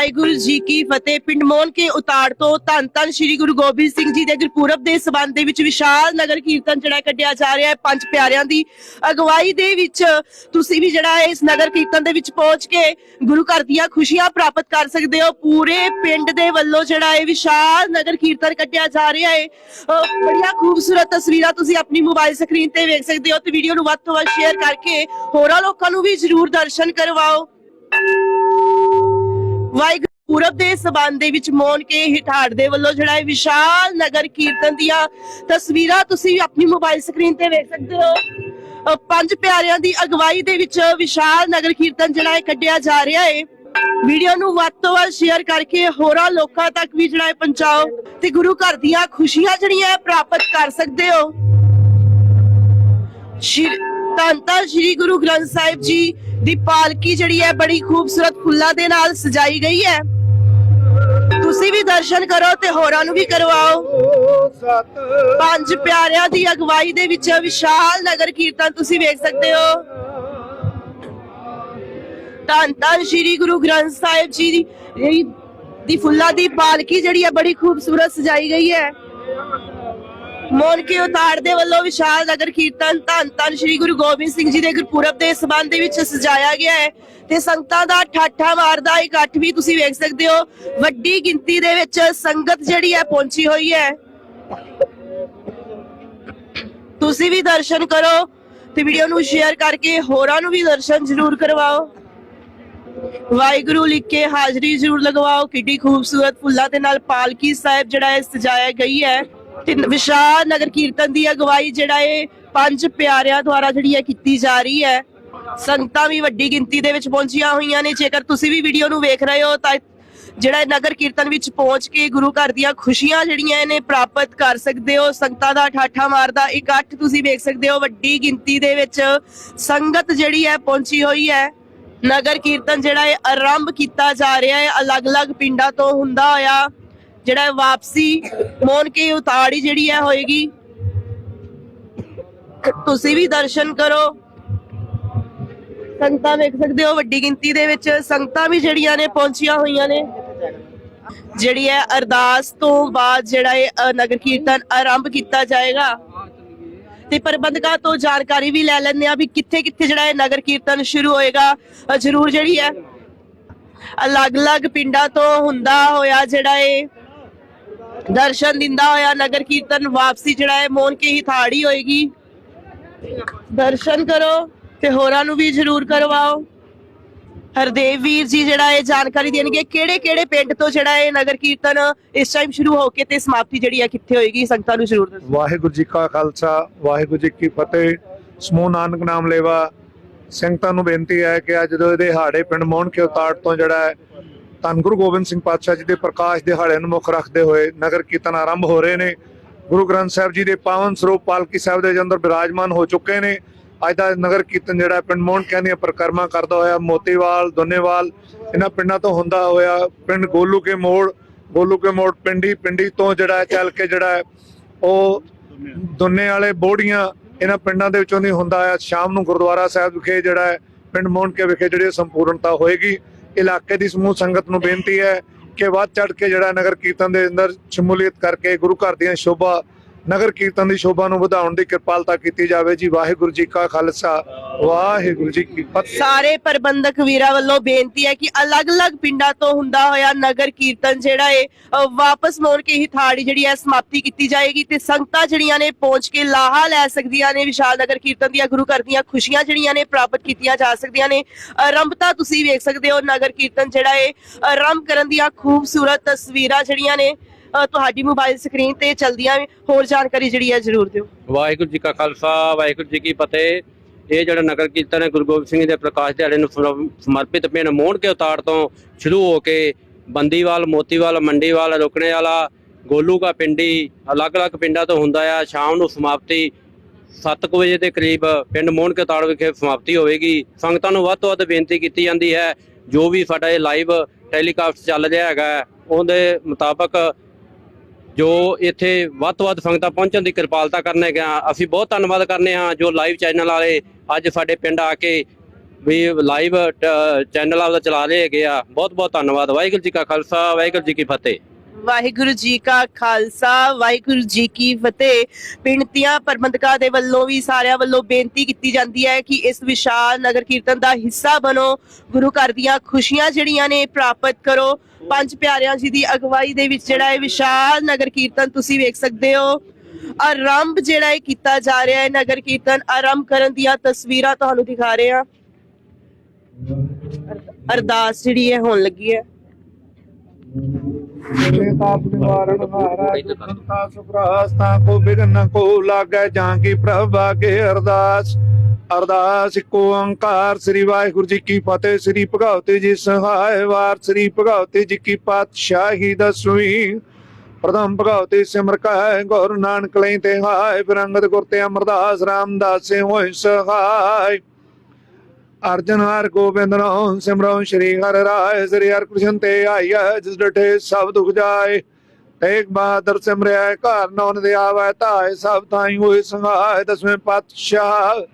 ਵਾਹਿਗੁਰੂ ਜੀ ਕੀ ਫਤਿਹ। ਪਿੰਡ ਮੋਹਨ ਕੇ ਉਤਾੜ ਤੋਂ ਧੰਨ ਧੰਨ ਸ੍ਰੀ ਗੁਰੂ ਗੋਬਿੰਦ ਸਿੰਘ ਜੀ ਦੇ ਗੁਰਪੁਰਬ ਦੇ ਸਬੰਧ ਦੇ ਵਿੱਚ ਵਿਸ਼ਾਲ ਨਗਰ ਕੀਰਤਨ ਜਿਹੜਾ ਕੱਢਿਆ ਜਾ ਰਿਹਾ ਹੈ ਪੰਜ ਪਿਆਰਿਆਂ ਦੀ ਅਗਵਾਈ ਦੇ ਵਿੱਚ। ਤੁਸੀਂ ਵੀ ਜਿਹੜਾ ਇਸ ਨਗਰ ਕੀਰਤਨ ਦੇ ਵਿੱਚ ਪਹੁੰਚ ਕੇ ਗੁਰੂ ਘਰ ਦੀਆਂ ਖੁਸ਼ੀਆਂ ਪ੍ਰਾਪਤ ਕਰ ਸਕਦੇ ਹੋ। ਪੂਰੇ ਪਿੰਡ ਦੇ ਵੱਲੋਂ ਜਿਹੜਾ ਹੈ ਵਿਸ਼ਾਲ ਨਗਰ ਕੀਰਤਨ ਕੱਢਿਆ ਜਾ ਰਿਹਾ ਹੈ। ਬੜੀਆਂ ਖੂਬਸੂਰਤ ਤਸਵੀਰਾਂ ਤੁਸੀਂ ਆਪਣੀ ਮੋਬਾਈਲ ਸਕਰੀਨ ਤੇ ਵੇਖ ਸਕਦੇ ਹੋ ਤੇ ਵੀਡੀਓ ਨੂੰ ਵੱਧ ਤੋਂ ਵੱਧ ਸ਼ੇਅਰ ਕਰਕੇ ਹੋਰਾਂ ਲੋਕਾਂ ਨੂੰ ਵੀ ਜ਼ਰੂਰ ਦਰਸ਼ਨ ਕਰਵਾਓ। ਵਾਹਿਗੁਰੂ ਪੂਰਬ ਦੇ ਸਬੰਧ ਦੇ ਵਿੱਚ ਮੋਨ ਕੇ ਹਿਠਾੜ ਦੇ ਵੱਲੋਂ ਜਿਹੜਾ ਹੈ ਵਿਸ਼ਾਲ ਨਗਰ ਕੀਰਤਨ ਦੀਆਂ ਤਸਵੀਰਾਂ ਤੁਸੀਂ ਆਪਣੀ ਮੋਬਾਈਲ ਸਕਰੀਨ ਤੇ ਵੇਖ ਸਕਦੇ ਹੋ। ਪੰਜ ਪਿਆਰਿਆਂ ਦੀ ਅਗਵਾਈ ਦੇ ਵਿੱਚ ਵਿਸ਼ਾਲ ਨਗਰ ਕੀਰਤਨ ਜਿਹੜਾ ਹੈ ਕੱਢਿਆ ਜਾ ਰਿਹਾ ਹੈ ਵੀਡੀਓ ਨੂੰ ਵੱਧ ਤੋਂ ਵੱਧ ਸ਼ੇਅਰ ਕਰਕੇ ਹੋਰਾਂ ਲੋਕਾਂ ਤੱਕ ਵੀ ਜਿਹੜਾ ਹੈ ਪਹੁੰਚਾਓ ਤੇ ਗੁਰੂ ਘਰ ਦੀਆਂ ਖੁਸ਼ੀਆਂ ਜਿਹੜੀਆਂ ਪ੍ਰਾਪਤ ਕਰ ਸਕਦੇ ਹੋ। ਸ਼੍ਰੀ ਧੰਨ ਧੰਨ ਸ਼੍ਰੀ ਗੁਰੂ ਗ੍ਰੰਥ ਸਾਹਿਬ ਜੀ ਦੀ ਪਾਲਕੀ ਜਿਹੜੀ ਹੈ ਬੜੀ ਖੂਬਸੂਰਤ ਫੁੱਲਾਂ ਦੇ ਨਾਲ ਸਜਾਈ ਗਈ ਹੈ। ਤੁਸੀਂ ਵੀ ਦਰਸ਼ਨ ਕਰੋ ਤੇ ਹੋਰਾਂ ਨੂੰ ਵੀ ਕਰਵਾਓ। ਪੰਜ ਪਿਆਰਿਆਂ ਦੀ ਅਗਵਾਈ ਦੇ ਵਿੱਚ ਵਿਸ਼ਾਲ ਨਗਰ ਕੀਰਤਨ ਤੁਸੀਂ ਵੇਖ ਸਕਦੇ ਹੋ। ਧੰਨ ਧੰਨ ਸ਼੍ਰੀ ਗੁਰੂ ਗ੍ਰੰਥ ਸਾਹਿਬ ਜੀ ਦੀ ਦੀ ਫੁੱਲਾਂ ਦੀ ਪਾਲਕੀ ਜਿਹੜੀ ਹੈ ਬੜੀ ਖੂਬਸੂਰਤ ਸਜਾਈ ਗਈ ਹੈ। ਮੋਨ ਕੇ ਉਤਾਰ ਦੇ ਵੱਲੋਂ ਵਿਸ਼ਾਲ ਨਗਰ ਕੀਰਤਨ ਧੰਨ ਧੰਨ ਸ਼੍ਰੀ ਗੁਰੂ ਗੋਬਿੰਦ ਸਿੰਘ ਜੀ ਦੇ ਗੁਰਪੁਰਬ ਦੇ ਸਬੰਧ ਦੇ ਵਿੱਚ ਸਜਾਇਆ ਗਿਆ ਹੈ ਤੇ ਸੰਗਤਾਂ ਦਾ ਠਾਠਾ ਮਾਰਦਾ ਇਕੱਠ ਵੀ ਤੁਸੀਂ ਵੇਖ ਸਕਦੇ ਹੋ। ਵੱਡੀ ਗਿਣਤੀ ਦੇ ਵਿੱਚ ਸੰਗਤ ਜਿਹੜੀ ਹੈ ਪਹੁੰਚੀ ਹੋਈ ਹੈ। ਤੁਸੀਂ ਵੀ ਦਰਸ਼ਨ ਕਰੋ ਤੇ ਵੀਡੀਓ ਨੂੰ ਸ਼ੇਅਰ ਕਰਕੇ ਹੋਰਾਂ ਨੂੰ ਵੀ ਦਰਸ਼ਨ ਜ਼ਰੂਰ ਕਰਵਾਓ। ਵਾਹਿਗੁਰੂ ਲਿਖ ਕੇ ਹਾਜ਼ਰੀ ਜ਼ਰੂਰ ਲਗਵਾਓ। ਕਿੱਡੀ ਖੂਬਸੂਰਤ ਫੁੱਲਾਂ ਦੇ ਨਾਲ ਪਾਲਕੀ ਸਾਹਿਬ ਜਿਹੜਾ ਹੈ ਸਜਾਇਆ ਗਈ ਹੈ। ਤੇ ਵਿਸ਼ਾਲ ਨਗਰ ਕੀਰਤਨ ਦੀ ਅਗਵਾਈ ਜਿਹੜਾ ਹੈ ਪੰਜ ਪਿਆਰਿਆਂ ਦੁਆਰਾ ਜਿਹੜੀ ਹੈ ਕੀਤੀ ਜਾ ਰਹੀ ਹੈ। ਸੰਗਤਾਂ ਵੀ ਵੱਡੀ ਗਿਣਤੀ ਦੇ ਵਿੱਚ ਪਹੁੰਚੀਆਂ ਹੋਈਆਂ ਨੇ। ਜੇਕਰ ਤੁਸੀਂ ਵੀ ਵੀਡੀਓ ਨੂੰ ਵੇਖ ਰਹੇ ਹੋ ਤਾਂ ਜਿਹੜਾ ਨਗਰ ਕੀਰਤਨ ਵਿੱਚ ਪਹੁੰਚ ਕੇ ਗੁਰੂ ਘਰ ਦੀਆਂ ਖੁਸ਼ੀਆਂ ਜਿਹੜੀਆਂ ਨੇ ਪ੍ਰਾਪਤ ਕਰ ਸਕਦੇ ਹੋ, ਸੰਗਤਾਂ ਦਾ ਠਾਠਾ ਮਾਰਦਾ ਇਕੱਠ ਤੁਸੀਂ ਵੇਖ ਸਕਦੇ ਹੋ, ਵੱਡੀ ਗਿਣਤੀ ਦੇ ਵਿੱਚ ਸੰਗਤ ਜਿਹੜੀ ਹੈ ਪਹੁੰਚੀ ਹੋਈ ਹੈ। ਨਗਰ ਕੀਰਤਨ ਜਿਹੜਾ ਹੈ ਆਰੰਭ ਕੀਤਾ ਜਾ ਰਿਹਾ ਹੈ। ਅਲੱਗ-ਅਲੱਗ ਪਿੰਡਾਂ ਤੋਂ ਹੁੰਦਾ ਹੋਇਆ ਜਿਹੜਾ ਵਾਪਸੀ ਮੋਨ ਕੇ ਉਤਾੜੀ ਜਿਹੜੀ ਹੈ ਹੋਏਗੀ? ਤੁਸੀਂ ਵੀ ਦਰਸ਼ਨ ਕਰੋ। ਸੰਗਤਾਂ ਵੇਖ ਸਕਦੇ ਹੋ ਵੱਡੀ ਗਿਣਤੀ ਦੇ ਵਿੱਚ। ਸੰਗਤਾਂ ਵੀ ਜਿਹੜੀਆਂ ਨੇ ਪਹੁੰਚੀਆਂ ਹੋਈਆਂ ਨੇ। ਜਿਹੜੀ ਹੈ ਅਰਦਾਸ ਤੋਂ ਬਾਅਦ ਜਿਹੜਾ ਹੈ ਨਗਰ ਕੀਰਤਨ ਆਰੰਭ ਕੀਤਾ ਜਾਏਗਾ। ਤੇ ਪ੍ਰਬੰਧਕਾਂ ਤੋਂ ਜਾਣਕਾਰੀ ਵੀ ਲੈ ਲੈਂਦੇ ਆ ਵੀ ਕਿੱਥੇ ਕਿੱਥੇ ਜਿਹੜਾ ਹੈ ਨਗਰ ਕੀਰਤਨ ਸ਼ੁਰੂ ਹੋਏਗਾ। ਜ਼ਰੂਰ ਜਿਹੜੀ ਹੈ, ਅਲੱਗ-ਅਲੱਗ ਪਿੰਡਾਂ ਤੋਂ ਹੁੰਦਾ ਹੋਇਆ ਜਿਹੜਾ ਹੈ ਦਰਸ਼ਨ ਦਿੰਦਾ ਹੋਇਆ, ਨਗਰ ਕੀਰਤਨ ਵਾਪਸੀ ਜਿਹੜਾ ਹੈ ਮੋਨ ਕੇ ਹੀ ਥਾੜੀ ਹੋਏਗੀ। ਦਰਸ਼ਨ ਕਰੋ ਤੇ ਹੋਰਾਂ ਨੂੰ ਵੀ ਜ਼ਰੂਰ ਕਰਵਾਓ। ਹਰਦੇਵ ਵੀਰ ਜੀ ਜਿਹੜਾ ਇਹ ਜਾਣਕਾਰੀ ਦੇਣਗੇ ਕਿਹੜੇ ਕਿਹੜੇ ਪਿੰਡ ਤੋਂ ਜਿਹੜਾ ਇਹ ਨਗਰ ਕੀਰਤਨ ਇਸ ਟਾਈਮ ਸ਼ੁਰੂ ਹੋ ਕੇ ਤੇ ਸਮਾਪਤੀ ਜਿਹੜੀ ਹੈ, ਕਿੱਥੇ ਹੋਏਗੀ, ਸੰਗਤਾਂ ਨੂੰ ਜ਼ਰੂਰ ਦੱਸੋ। ਵਾਹਿਗੁਰੂ ਜੀ ਕਾ ਖਾਲਸਾ, ਵਾਹਿਗੁਰੂ ਜੀ ਕੀ ਫਤਿਹ। ਸਮੂਹ ਨਾਨਕ ਨਾਮ ਲੇਵਾ। ਸੰਗਤਾਂ ਨੂੰ ਬੇਨਤੀ ਹੈ ਕਿ ਅੱਜ ਜਦੋਂ ਇਹਦੇ ਹਾੜੇ ਪਿੰਡ ਮੋਹਣ ਕੇ ਉਤਾੜ ਤੋਂ ਜਿਹੜਾ ਹੈ ਧੰਨ ਗੁਰੂ ਗੋਬਿੰਦ ਸਿੰਘ ਪਾਤਸ਼ਾਹ ਜੀ ਦੇ ਪ੍ਰਕਾਸ਼ ਦਿਹਾੜੇ ਨੂੰ ਮੁੱਖ ਰੱਖਦੇ ਹੋਏ ਨਗਰ ਕੀਰਤਨ ਆਰੰਭ ਹੋ ਰਹੇ ਨੇ। ਗੁਰੂ ਗ੍ਰੰਥ ਸਾਹਿਬ ਜੀ ਦੇ ਪਾਵਨ ਸਰੂਪ ਪਾਲਕੀ ਸਾਹਿਬ ਦੇ ਅੰਦਰ ਬਿਰਾਜਮਾਨ ਹੋ ਚੁੱਕੇ ਨੇ। ਅੱਜ ਦਾ ਨਗਰ ਕੀਰਤਨ ਜਿਹੜਾ ਪਿੰਡ ਮੋਹਣ ਕਹਿੰਦੀਆਂ ਪਰਿਕਰਮਾ ਕਰਦਾ ਹੋਇਆ, ਮੋਤੀਵਾਲ, ਦੋਨੇਵਾਲ, ਇਹਨਾਂ ਪਿੰਡਾਂ ਤੋਂ ਹੁੰਦਾ ਹੋਇਆ ਪਿੰਡ ਗੋਲੂ ਕੇ ਮੋੜ ਗੋਲੂ ਕੇ ਮੋੜ ਪਿੰਡੀ ਪਿੰਡੀ ਤੋਂ ਜਿਹੜਾ ਚੱਲ ਕੇ ਜਿਹੜਾ ਉਹ ਦੋਨੇ ਵਾਲੇ ਬੋੜੀਆਂ ਇਹਨਾਂ ਪਿੰਡਾਂ ਦੇ ਵਿੱਚੋਂ ਨਹੀਂ ਹੁੰਦਾ ਆ ਸ਼ਾਮ ਨੂੰ ਗੁਰਦੁਆਰਾ ਸਾਹਿਬ ਵਿਖੇ ਜਿਹੜਾ ਪਿੰਡ ਮੋਹਣ ਕੇ ਵਿਖੇ ਜਿਹੜੀ ਸੰਪੂਰਨਤਾ ਹੋਏਗੀ। ਇਲਾਕੇ ਦੀ ਸਮੂਹ ਸੰਗਤ ਨੂੰ ਬੇਨਤੀ ਹੈ ਕਿ ਵੱਧ ਚੜ ਕੇ ਜਿਹੜਾ ਨਗਰ ਕੀਰਤਨ ਦੇ ਅੰਦਰ ਸ਼ਮੂਲੀਅਤ ਕਰਕੇ ਗੁਰੂ ਘਰ ਦੀਆਂ ਸ਼ੋਭਾ ਨਗਰ ਕੀਰਤਨ ਦੀ ਸ਼ੋਭਾ ਨੂੰ ਵਧਾਉਣ ਦੀ ਕਿਰਪਾਲਤਾ ਕੀਤੀ ਜਾਵੇ ਜੀ। ਵਾਹਿਗੁਰੂ ਜੀ ਕਾ ਖਾਲਸਾ। ਵਾਹਿਗੁਰੂ ਜੀ ਕੀ ਫਤਿਹ। ਸਾਰੇ ਪ੍ਰਬੰਧਕ ਵੀਰਾਂ ਵੱਲੋਂ ਬੇਨਤੀ ਹੈ ਕਿ ਅਲੱਗ-ਅਲੱਗ ਪਿੰਡਾਂ ਤੋਂ ਹੁੰਦਾ ਹੋਇਆ ਨਗਰ ਕੀਰਤਨ ਜਿਹੜਾ ਹੈ ਵਾਪਸ ਮੋੜ ਕੇ ਹੀ ਥਾੜੀ ਜਿਹੜੀ ਹੈ ਸਮਾਪਤੀ ਕੀਤੀ ਜਾਏਗੀ ਤੇ ਸੰਗਤਾਂ ਜਿਹੜੀਆਂ ਨੇ ਪਹੁੰਚ ਕੇ ਲਾਹਾ ਲੈ ਸਕਦੀਆਂ ਨੇ, ਵਿਸ਼ਾਲ ਨਗਰ ਕੀਰਤਨ ਦੀਆਂ ਗੁਰੂ ਘਰ ਦੀਆਂ ਖੁਸ਼ੀਆਂ ਜਿਹੜੀਆਂ ਨੇ ਪ੍ਰਾਪਤ ਕੀਤੀਆਂ ਜਾ ਸਕਦੀਆਂ ਨੇ। ਆਰੰਭਤਾ ਤੁਸੀਂ ਵੇਖ ਸਕਦੇ ਹੋ ਨਗਰ ਕੀਰਤਨ ਜਿਹੜਾ ਹੈ ਆਰੰਭ ਕਰਨ ਦੀਆਂ ਖੂਬਸੂਰਤ ਤਸਵੀਰਾਂ ਜਿਹੜੀਆਂ ਨੇ ਤੁਹਾਡੀ ਮੋਬਾਈਲ ਸਕਰੀਨ ਤੇ ਚਲਦੀਆਂ ਨੇ। ਹੋਰ ਜਾਣਕਾਰੀ ਜਿਹੜੀ ਹੈ ਜ਼ਰੂਰ ਦਿਓ। ਵਾਹਿਗੁਰੂ ਜੀ ਕਾ ਖਾਲਸਾ ਵਾਹਿਗੁਰੂ ਜੀ ਕੀ ਫਤਿਹ। ਇਹ ਜਿਹੜਾ ਨਗਰ ਕੀਰਤਨ ਹੈ ਗੁਰੂ ਗੋਬਿੰਦ ਸਿੰਘ ਜੀ ਦੇ ਪ੍ਰਕਾਸ਼ ਦਿਹਾੜੇ ਨੂੰ ਸਮਰ- ਸਮਰਪਿਤ ਪਿੰਡ ਮੋਹਣ ਕੇ ਉਤਾੜ ਤੋਂ ਸ਼ੁਰੂ ਹੋ ਕੇ ਬੰਦੀਵਾਲ ਮੋਤੀਵਾਲ ਮੰਡੀਵਾਲ ਰੁਕਣੇ ਵਾਲਾ ਗੋਲੂ ਕਾ ਪਿੰਡੀ ਅਲੱਗ-ਅਲੱਗ ਪਿੰਡਾਂ ਤੋਂ ਹੁੰਦਾ ਆ। ਸ਼ਾਮ ਨੂੰ ਸਮਾਪਤੀ 7 ਵਜੇ ਦੇ ਕਰੀਬ ਪਿੰਡ ਮੋਹਣ ਕੇ ਉਤਾੜ ਵਿਖੇ ਸਮਾਪਤੀ ਹੋਵੇਗੀ। ਸੰਗਤਾਂ ਨੂੰ ਵੱਧ ਤੋਂ ਵੱਧ ਬੇਨਤੀ ਕੀਤੀ ਜਾਂਦੀ ਹੈ ਜੋ ਵੀ ਸਾਡਾ ਇਹ ਲਾਈਵ ਟੈਲੀਕਾਸਟ ਚੱਲ ਰਿਹਾ ਹੈਗਾ ਹੈ, ਉਹਦੇ ਮੁਤਾਬਕ ਜੋ ਇੱਥੇ ਵੱਧ ਤੋਂ ਵੱਧ ਸੰਗਤਾਂ ਪਹੁੰਚਣ ਦੀ ਕਿਰਪਾਲਤਾ ਕਰਨੇ ਗਿਆ ਅਸੀਂ ਬਹੁਤ ਧੰਨਵਾਦ ਕਰਨੇ ਹਾਂ ਜੋ ਲਾਈਵ ਚੈਨਲ ਵਾਲੇ ਅੱਜ ਸਾਡੇ ਪਿੰਡ ਆ ਕੇ ਵੀ ਲਾਈਵ ਚੈਨਲ ਆਪਦਾ ਚਲਾ ਰਹੇ ਹੈਗੇ ਆ। ਬਹੁਤ ਬਹੁਤ ਧੰਨਵਾਦ। ਵਾਹਿਗੁਰੂ ਜੀ ਕਾ ਖਾਲਸਾ, ਵਾਹਿਗੁਰੂ ਜੀ ਕੀ ਫਤਿਹ। ਵਾਹਿਗੁਰੂ ਜੀ ਕਾ ਖਾਲਸਾ, ਵਾਹਿਗੁਰੂ ਜੀ ਕੀ ਫਤਿਹ। ਪਿੰਡਤੀਆਂ ਪ੍ਰਬੰਧਕਾਂ ਦੇ ਵੱਲੋਂ ਵੀ ਸਾਰਿਆਂ ਵੱਲੋਂ ਬੇਨਤੀ ਕੀਤੀ ਜਾਂਦੀ ਹੈ ਕਿ ਇਸ ਵਿਸ਼ਾਲ ਨਗਰ ਕੀਰਤਨ ਦਾ ਹਿੱਸਾ ਬਣੋ। ਗੁਰੂ ਘਰ ਦੀਆਂ ਖੁਸ਼ੀਆਂ ਜਿਹੜੀਆਂ ਨੇ ਪ੍ਰਾਪਤ ਕਰੋ। ਪੰਜ ਪਿਆਰਿਆਂ ਜੀ ਦੀ ਅਗਵਾਈ ਦੇ ਵਿੱਚ ਜਿਹੜਾ ਇਹ ਵਿਸ਼ਾਲ ਨਗਰ ਕੀਰਤਨ ਤੁਸੀਂ ਵੇਖ ਸਕਦੇ ਹੋ। ਆਰੰਭ ਜਿਹੜਾ ਇਹ ਕੀਤਾ ਜਾ ਰਿਹਾ ਹੈ ਨਗਰ ਕੀਰਤਨ, ਆਰੰਭ ਕਰਨ ਦੀਆਂ ਤਸਵੀਰਾਂ ਤੁਹਾਨੂੰ ਦਿਖਾ ਰਹੇ ਹਾਂ। ਅਰਦਾਸ ਜਿਹੜੀ ਹੈ ਹੋਣ ਲੱਗੀ ਹੈ। ਤੇ ਤਾਪ ਨਿਵਾਰਨ ਹਾਰਾ ਦੁਖੰਤਾ ਸੁਭਰਾਸਤਾ ਕੋ ਬਿਗਨ ਕੋ ਲਾਗੈ, ਜਾਂ ਕੀ ਪ੍ਰਭ ਆਗੇ ਅਰਦਾਸ। ਅਰਦਾਸ ਇੱਕੋ ਓੰਕਾਰ, ਸ੍ਰੀ ਵਾਹਿਗੁਰੂ ਜੀ ਕੀ ਫਤਿਹ, ਸ੍ਰੀ ਭਗਵਤੀ ਜੀ ਸਹਾਇ ਵਾਰ, ਸ੍ਰੀ ਭਗਵਤੀ ਜੀ ਕੀ ਪਾਤਸ਼ਾਹੀ ਦਸਵੀਂ। ਪ੍ਰਥਮ ਭਗਵਤੀ ਸਿਮਰ ਕਹੈ, ਗੁਰੂ ਨਾਨਕ ਲਈ ਤੇ ਹਾਇ ਬਿਰੰਗਤ ਗੁਰ ਤੇ ਅਮਰਦਾਸ, ਰਾਮਦਾਸ ਹੋਇ ਸਹਾਇ। ਅਰਜਨ ਹਰ ਗੋਬਿੰਦ ਨਾਮ ਸਿਮਰਉ ਸ਼੍ਰੀ ਹਰਿ ਰਾਏ ਸ੍ਰੀ ਹਰਿ ਕ੍ਰਿਸ਼ਨ ਤੇ ਆਈਐ ਜਿਸ ਡਠੇ ਸਭ ਦੁਖ ਜਾਏ। ਤੇਗ ਬਹਾਦਰ ਸਿਮਰਿਆ ਘਰ ਨੌਨ ਦੇ ਆਵੈ ਧਾਏ ਸਭ ਥਾਈ ਹੋਏ ਸੰਘਾਏ ਦਸਵੇਂ ਪਾਤਸ਼ਾਹ।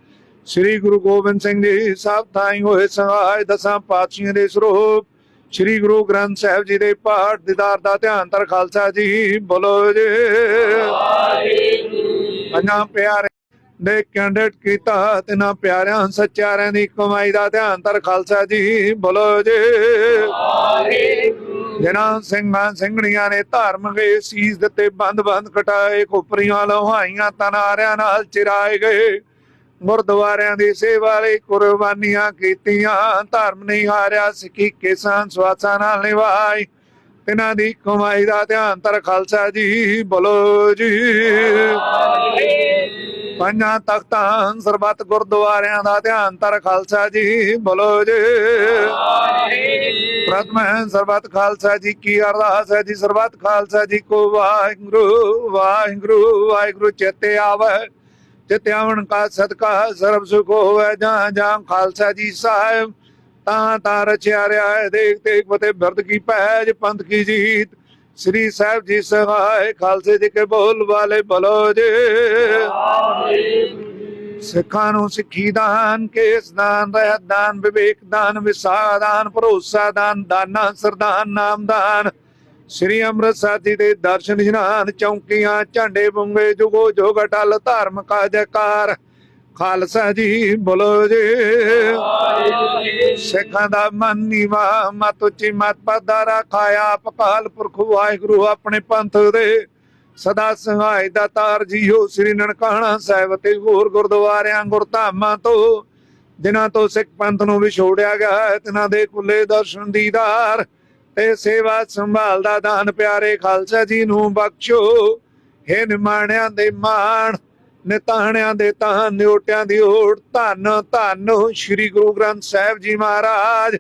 ਸ੍ਰੀ ਗੁਰੂ ਗੋਬਿੰਦ ਸਿੰਘ ਜੀ ਸਭ ਥਾਈ ਹੋਏ ਸੰਘਾਏ ਦਸਾਂ ਪਾਤਸ਼ਾਹਾਂ ਦੇ ਸਰੂਪ। ਸ੍ਰੀ ਗੁਰੂ ਗ੍ਰੰਥ ਸਾਹਿਬ ਜੀ ਦੇ ਪਾਠ ਦੀਦਾਰ ਦਾ ਧਿਆਨ ਤਰ ਖਾਲਸਾ ਜੀ ਬੋਲੋ ਜੀ। ਪੰਜਾਂ ਪਿਆਰੇ ਦੇ ਕੈਂਡੀਡੇਟ ਕੀਤਾ ਤਿਨਾ ਪਿਆਰਿਆਂ ਸੱਚਿਆਰਿਆਂ ਦੀ ਕਮਾਈ ਦਾ ਧਿਆਨ ਤਰ ਖਾਲਸਾ ਜੀ ਬੋਲੋ ਜੀ। ਜਿਨ੍ਹਾਂ ਸਿੰਘਾਂ ਸਿੰਘਣੀਆਂ ਨੇ ਧਾਰਮਿਕ ਸੀਸ ਦਿੱਤੇ ਬੰਦ ਬੰਦ ਕਟਾਏ ਖੋਪਰੀਆਂ ਲੋਹਾਈਆਂ ਤਨਾਰਿਆਂ ਨਾਲ ਚਿਰਾਏ ਗਏ। ਗੁਰਦੁਆਰਿਆਂ ਦੀ ਸੇਵਾ ਲਈ ਕੁਰਬਾਨੀਆਂ ਕੀਤੀਆਂ ਧਰਮ ਨਹੀਂ ਹਾਰਿਆ ਸਿੱਖੀ ਕਿਸਾਨ ਸਵਾਸਾਂ ਨਾਲ ਨਿਭਾਈ ਤਿਨਾਂ ਦੀ ਕਮਾਈ ਦਾ ਧਿਆਨ ਤਰ ਖਾਲਸਾ ਜੀ ਬੋਲੋ ਜੀ। ਪੰਜਾਂ ਤਖਤਾਂ ਸਰਬੱਤ ਗੁਰਦੁਆਰਿਆਂ ਦਾ ਧਿਆਨ ਤਰ ਖਾਲਸਾ ਜੀ ਬੋਲੋ ਜੀ। ਪ੍ਰਥਮ ਸਰਬੱਤ ਖਾਲਸਾ ਜੀ ਕੀ ਅਰਦਾਸ ਹੈ ਜੀ ਸਰਬੱਤ ਖਾਲਸਾ ਜੀ ਕੋ ਵਾਹਿਗੁਰੂ ਵਾਹਿਗੁਰੂ ਵਾਹਿਗੁਰੂ ਚੇਤੇ ਆਵੇ। ਚਿਤ ਆਵਣ ਕਾ ਸਦਕਾ ਸਰਬ ਸੁਖ ਹੋਵੇ ਜਾਂ ਜਾਂ ਖਾਲਸਾ ਜੀ ਸਾਹਿਬ। ਤਾਂ ਤਾਂ ਰਚਿਆ ਰਿਹਾ ਹੈ ਦੇਖ ਦੇਖ ਫਤਿਹ ਬਿਰਦ ਕੀ ਪਹਿਜ ਪੰਥ ਕੀ ਜੀਤ। ਸ੍ਰੀ ਸਾਹਿਬ ਜੀ ਸਹਾਇ ਖਾਲਸੇ ਜੀ ਕੇ ਬੋਲ ਵਾਲੇ ਬਲੋ ਜੇ। ਸਿੱਖਾਂ ਨੂੰ ਸਿੱਖੀ ਦਾਨ, ਕੇਸ ਦਾਨ, ਰਹਿਤ ਦਾਨ, ਵਿਵੇਕ ਦਾਨ, ਵਿਸਾਰ ਦਾਨ, ਭਰੋਸਾ ਦਾਨ, ਦਾਨਾ ਸਰਦਾਨ ਨਾਮ ਦਾਨ ਸ੍ਰੀ ਅੰਮ੍ਰਿਤਸਰ ਜੀ ਦੇ ਦਰਸ਼ਨ ਇਸ਼ਨਾਨ ਚੌਂਕੀਆਂ, ਝੰਡੇ ਬੁੰਗੇ, ਜੁਗੋ ਜੋਗ, ਅਟਲ ਧਰਮ ਜੈਕਾਰ ਖਾਲਸਾ ਜੀ ਬੋਲੋ ਜੀ। ਸਿੱਖਾਂ ਦਾ ਮਨ ਨੀਵਾ, ਮਤ ਉੱਚੀ, ਮਤ ਪਦਾ ਰੱਖਾਇਆ ਪਕਾਲ ਪੁਰਖ ਵਾਹਿਗੁਰੂ ਆਪਣੇ ਪੰਥ ਦੇ। ਸਦਾ ਸੰਘਾਈ ਦਾ ਜੀਓ ਸ੍ਰੀ ਨਨਕਾਣਾ ਸਾਹਿਬ ਤੇ ਹੋਰ ਗੁਰਦੁਆਰਿਆਂ, ਗੁਰਧਾਮਾਂ ਤੋਂ। ਜਿਨ੍ਹਾਂ ਤੋਂ ਸਿੱਖ ਪੰਥ ਨੂੰ ਵਿਛੋੜਿਆ ਗਿਆ ਹੈ ਤਿਨਾਂ ਦੇ ਕੁੱਲੇ ਦਰਸ਼ਨ ਦੀਦਾਰ ਤੇ ਸੇਵਾ ਸੰਭਾਲ ਦਾ ਦਾਨ ਪਿਆਰੇ ਖਾਲਸਾ ਜੀ ਨੂੰ ਬਖਸ਼ੋ। ਹੇ ਨਿਮਾਣਿਆਂ ਦੇ ਮਾਣ ਨਿਤਾਣਿਆਂ ਦੇ ਤਾਂ ਨਿਓਟਿਆਂ ਦੀ ਓਟ ਧੰਨ ਧੰਨ ਸ੍ਰੀ ਗੁਰੂ ਗ੍ਰੰਥ ਸਾਹਿਬ ਜੀ ਮਹਾਰਾਜ।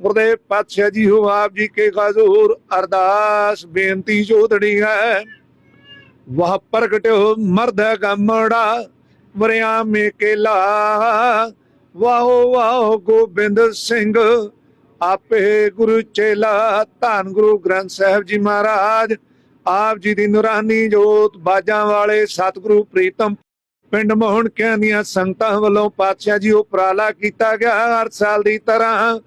ਗੁਰਦੇਵ ਪਾਤਸ਼ਾਹ ਜੀ ਹੋ ਆਪ ਜੀ ਕੇ ਹਜ਼ੂਰ, ਅਰਦਾਸ ਬੇਨਤੀ ਜੋਦੜੀ ਹੈ। ਵਹ ਪ੍ਰਗਟਿਓ ਮਰਦ ਗਮੜਾ, ਵਰਿਆ ਮੇ ਕੇਲਾ ਵਾਹੋ ਵਾਹੋ ਗੋਬਿੰਦ ਸਿੰਘ, ਆਪੇ ਗੁਰੂ ਚੇਲਾ। ਧੰਨ ਗੁਰੂ ਗ੍ਰੰਥ ਸਾਹਿਬ ਜੀ ਮਹਾਰਾਜ। ਆਪ ਜੀ ਦੀ ਨੂਰਾਨੀ ਜੋਤ ਬਾਜਾਂ ਵਾਲੇ ਸਤਿਗੁਰੂ ਪ੍ਰੀਤਮ ਪਿੰਡ ਮੋਹਣਕਿਆਂ ਦੀਆਂ ਸੰਗਤਾਂ ਵੱਲੋਂ ਪਾਤਸ਼ਾਹ ਜੀ ਉਪਰਾਲਾ ਕੀਤਾ ਗਿਆ ਹਰ ਸਾਲ ਦੀ ਤਰ੍ਹਾਂ।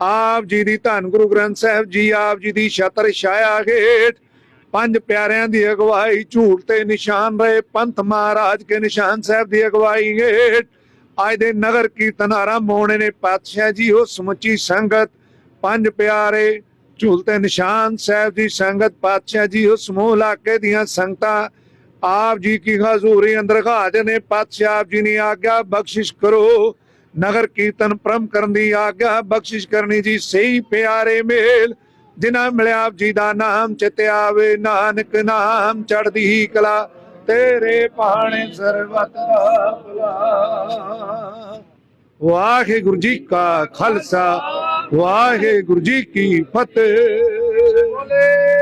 ਆਪ ਜੀ ਦੀ ਧੰਨ ਗੁਰੂ ਗ੍ਰੰਥ ਸਾਹਿਬ ਜੀ, ਆਪ ਜੀ ਦੀ ਛਤਰ ਛਾਇਆ ਹੇਠ ਪੰਜ ਪਿਆਰਿਆਂ ਦੀ ਅਗਵਾਈ ਝੂਲ ਤੇ ਨਿਸ਼ਾਨ ਰਹੇ ਪੰਥ ਮਹਾਰਾਜ ਕੇ ਨਿਸ਼ਾਨ ਸਾਹਿਬ ਦੀ ਅਗਵਾਈ ਹੇਠ ਅੱਜ ਦੇ ਨਗਰ ਕੀਰਤਨ ਆਰੰਭ ਹੋਣੇ ਨੇ ਪਾਤਸ਼ਾਹ ਜੀ ਉਹ ਸਮੁੱਚੀ ਸੰਗਤ, ਪੰਜ ਪਿਆਰੇ ਝੂਲ ਤੇ ਨਿਸ਼ਾਨ ਸਾਹਿਬ ਦੀ ਸੰਗਤ, ਪਾਤਸ਼ਾਹ ਜੀ ਉਹ ਸਮੂਹ ਇਲਾਕੇ ਦੀਆਂ ਸੰਗਤਾਂ ਆਪ ਜੀ ਕੀ ਹਜ਼ੂਰੀ ਅੰਦਰ ਹਾਜ਼ਰ ਨੇ ਪਾਤਸ਼ਾਹ ਆਪ ਜੀ ਨੇ ਆਗਿਆ, ਬਖਸ਼ਿਸ਼ ਕਰੋ। ਨਗਰ ਕੀਰਤਨ ਪ੍ਰਮ ਕਰਨ ਦੀ ਆਗਿਆ, ਬਖਸ਼ਿਸ਼ ਕਰਨੀ ਜੀ ਸਹੀ ਪਿਆਰੇ ਮੇਲ। ਜਿਨ੍ਹਾਂ ਮਿਲਿਆ ਆਪ ਜੀ ਦਾ ਨਾਮ, ਚਿਤ ਆਵੇ ਨਾਨਕ ਨਾਮ ਚੜਦੀ ਕਲਾ। ਤੇਰੇ ਪਾਣੇ ਸਰਬਤ ਦਾ ਭਲਾ। ਵਾਹਿਗੁਰੂ ਜੀ ਕਾ ਖਾਲਸਾ, ਵਾਹਿਗੁਰੂ ਜੀ ਕੀ ਫਤਿਹ।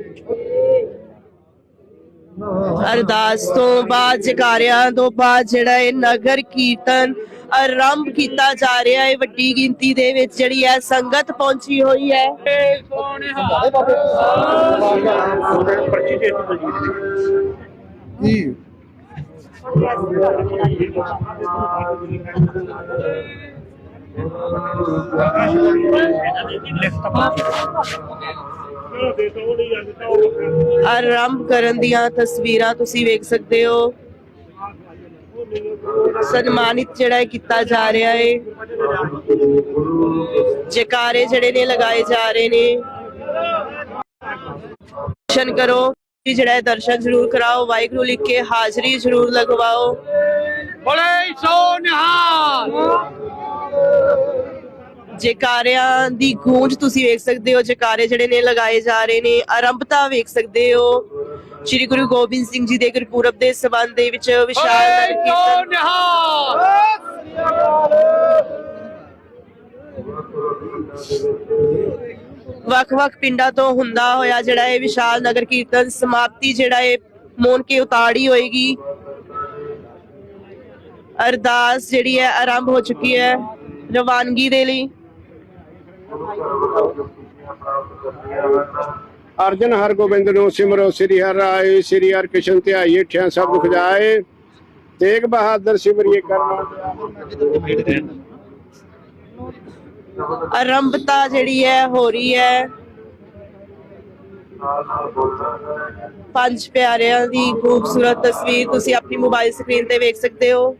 ਅਰਦਾਸ ਤੋਂ ਬਾਅਦ ਜਕਾਰਿਆਂ ਤੋਂ ਬਾਅਦ ਜਿਹੜਾ ਇਹ ਨਗਰ ਕੀਰਤਨ ਆਰੰਭ ਕੀਤਾ ਜਾ ਰਿਹਾ ਹੈ ਵੱਡੀ ਗਿਣਤੀ ਦੇ ਵਿੱਚ ਜਿਹੜੀ ਹੈ ਸੰਗਤ ਪਹੁੰਚੀ ਹੋਈ ਹੈ। ਆਰੰਭ ਕਰਨ ਦੀਆਂ ਤਸਵੀਰਾਂ ਤੁਸੀਂ ਵੇਖ ਸਕਦੇ ਹੋ। ਸਨਮਾਨਿਤ ਜਿਹੜਾ ਹੈ ਕੀਤਾ ਜਾ ਰਿਹਾ ਹੈ ਜਕਾਰੇ ਜਿਹੜੇ ਨੇ ਲਗਾਏ ਜਾ ਰਹੇ ਨੇ। ਦਰਸ਼ਨ ਕਰੋ। ਜਿਹੜਾ ਹੈ ਦਰਸ਼ਨ ਜ਼ਰੂਰ ਕਰਾਓ। ਵਾਹਿਗੁਰੂ ਲਿਖ ਕੇ ਹਾਜ਼ਰੀ ਜ਼ਰੂਰ ਲਗਵਾਓ। ਬੋਲੇ ਸੋ ਨਿਹਾਲ। ਜਕਾਰਿਆਂ ਦੀ ਗੂੰਜ ਤੁਸੀਂ ਵੇਖ ਸਕਦੇ ਹੋ ਜਕਾਰੇ ਜਿਹੜੇ ਨੇ ਲਗਾਏ ਜਾ ਰਹੇ ਨੇ ਆਰੰਭਤਾ ਵੇਖ ਸਕਦੇ ਹੋ। ਸ੍ਰੀ ਗੁਰੂ ਗੋਬਿੰਦ ਸਿੰਘ ਜੀ ਦੇ ਗੁਰਪੁਰਬ ਦੇ ਸਬੰਧ ਦੇ ਵਿੱਚ ਵਿਸ਼ਾਲ ਨਗਰ ਕੀਰਤਨ ਵੱਖ-ਵੱਖ ਪਿੰਡਾਂ ਤੋਂ ਹੁੰਦਾ ਹੋਇਆ ਜਿਹੜਾ ਇਹ ਵਿਸ਼ਾਲ ਨਗਰ ਕੀਰਤਨ ਸਮਾਪਤੀ ਜਿਹੜਾ ਇਹ ਮੋਨ ਕੇ ਉਤਾੜੀ ਹੋਏਗੀ। ਅਰਦਾਸ ਜਿਹੜੀ ਹੈ ਆਰੰਭ ਹੋ ਚੁੱਕੀ ਹੈ ਰਵਾਨਗੀ ਦੇ ਲਈ। ਅਰਜਨ ਹਰਗੋਬਿੰਦ ਨੂੰ ਸਿਮਰੋ, ਸ੍ਰੀ ਹਰਿ ਰਾਏ, ਸ੍ਰੀ ਹਰਿ ਕ੍ਰਿਸ਼ਨ ਧਿਆਈਏ ਠਿਆ ਸਭ ਦੁਖ ਜਾਏ। ਤੇਗ ਬਹਾਦਰ ਸਿਮਰਿਏ ਕਰਨਾ ਆਰੰਭਤਾ ਜਿਹੜੀ ਹੈ, ਹੋ ਰਹੀ ਹੈ। ਪੰਜ ਪਿਆਰਿਆਂ ਦੀ ਖੂਬਸੂਰਤ ਤਸਵੀਰ ਤੁਸੀਂ ਆਪਣੀ ਮੋਬਾਈਲ ਸਕਰੀਨ ਤੇ ਵੇਖ ਸਕਦੇ ਹੋ।